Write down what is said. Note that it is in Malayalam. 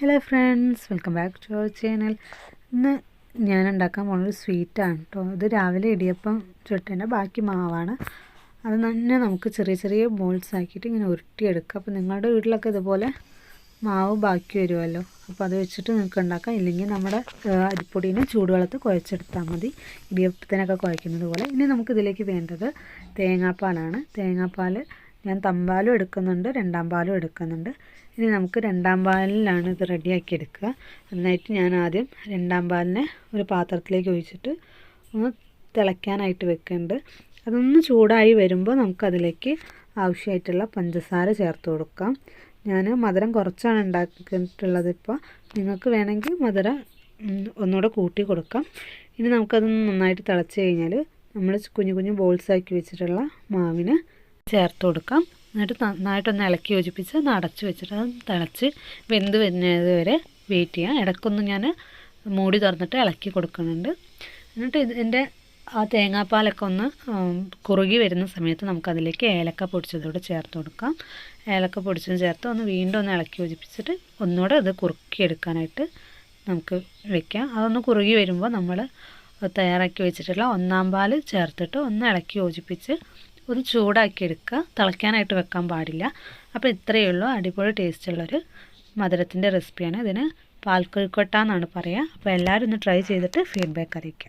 Hello friends welcome back to our channel ഇന്ന് ഞാൻ ഉണ്ടാക്കാൻ പോകുന്നത് സ്വീറ്റാണ് കേട്ടോ ഇത് രാവിലെ ഇടിയപ്പം ചുട്ടേന്റെ ബാക്കി മാവാണ്. അത് തന്നെ നമുക്ക് ചെറിയ ചെറിയ ബോൾസ് ആക്കിയിട്ട് ഇങ്ങനെ ഉരുട്ടിയെടുക്കാം. അപ്പോൾ നിങ്ങളുടെ വീട്ടിലൊക്കെ ഇതുപോലെ മാവ് ബാക്കി വരുമല്ലോ. അപ്പോൾ അത് വെച്ചിട്ട് നിങ്ങൾക്ക് ഉണ്ടാക്കാം. ഇല്ലെങ്കിൽ നമ്മുടെ അരിപ്പൊടീനെ ചൂടുവെള്ളത്ത് കുഴച്ചെടുത്താൽ മതി. ഇടിയപ്പത്തിനൊക്കെ കുഴക്കുന്നത് പോലെ. ഇനി നമുക്കിതിലേക്ക് വേണ്ടത് തേങ്ങാപ്പാലാണ്. തേങ്ങാപ്പാൽ ഞാൻ തമ്പാലും എടുക്കുന്നുണ്ട് രണ്ടാം പാലും എടുക്കുന്നുണ്ട്. ഇനി നമുക്ക് രണ്ടാം പാലിലാണ് ഇത് റെഡിയാക്കി എടുക്കുക. അതിനായിട്ട് ഞാൻ ആദ്യം രണ്ടാം പാലിനെ ഒരു പാത്രത്തിലേക്ക് ഒഴിച്ചിട്ട് ഒന്ന് തിളയ്ക്കാനായിട്ട് വെക്കുന്നുണ്ട്. അതൊന്ന് ചൂടായി വരുമ്പോൾ നമുക്കതിലേക്ക് ആവശ്യമായിട്ടുള്ള പഞ്ചസാര ചേർത്ത് കൊടുക്കാം. ഞാൻ മധുരം കുറച്ചാണ് ഉണ്ടാക്കിയിട്ടുള്ളത് ഇപ്പോൾ. നിങ്ങൾക്ക് വേണമെങ്കിൽ മധുരം ഒന്നുകൂടെ കൂട്ടി കൊടുക്കാം. ഇനി നമുക്കതൊന്ന് നന്നായിട്ട് തിളച്ച് കഴിഞ്ഞാൽ നമ്മൾ കുഞ്ഞു കുഞ്ഞു ബോൾസാക്കി വെച്ചിട്ടുള്ള മാവിന് ചേർത്ത് കൊടുക്കാം. എന്നിട്ട് നന്നായിട്ടൊന്ന് ഇളക്കി യോജിപ്പിച്ച് ഒന്ന് അടച്ച് വെച്ചിട്ട് അത് തിളച്ച് വെന്ത് വരുന്നത് വരെ വെയിറ്റ് ചെയ്യാം. ഇടയ്ക്കൊന്ന് ഞാൻ മൂടി തുറന്നിട്ട് ഇളക്കി കൊടുക്കുന്നുണ്ട്. എന്നിട്ട് ഇതിന്റെ ആ തേങ്ങാപ്പാലൊക്കെ ഒന്ന് കുറുകി വരുന്ന സമയത്ത് നമുക്കതിലേക്ക് ഏലക്ക പൊടിച്ചതോടെ ചേർത്ത് കൊടുക്കാം. ഏലക്ക പൊടിച്ചത് ചേർത്ത് ഒന്ന് വീണ്ടും ഒന്ന് ഇളക്കി യോജിപ്പിച്ചിട്ട് ഒന്നുകൂടെ അത് കുറുക്കിയെടുക്കാനായിട്ട് നമുക്ക് വെക്കാം. അതൊന്ന് കുറുകി വരുമ്പോൾ നമ്മൾ തയ്യാറാക്കി വെച്ചിട്ടുള്ള ഒന്നാം പാൽ ചേർത്തിട്ട് ഒന്ന് ഇളക്കി യോജിപ്പിച്ച് ഒന്ന് ചൂടാക്കി എടുക്കുക. തിളയ്ക്കാനായിട്ട് വെക്കാൻ പാടില്ല. അപ്പോൾ ഇത്രയേ ഉള്ളൂ. അടിപൊളി ടേസ്റ്റുള്ളൊരു മധുരത്തിന്റെ റെസിപ്പിയാണ് ഇതിന് പാൽക്കൊഴുക്കൊട്ട എന്നാണ് പറയുക. അപ്പോൾ എല്ലാവരും ഒന്ന് ട്രൈ ചെയ്തിട്ട് ഫീഡ്ബാക്ക് അറിയിക്കാം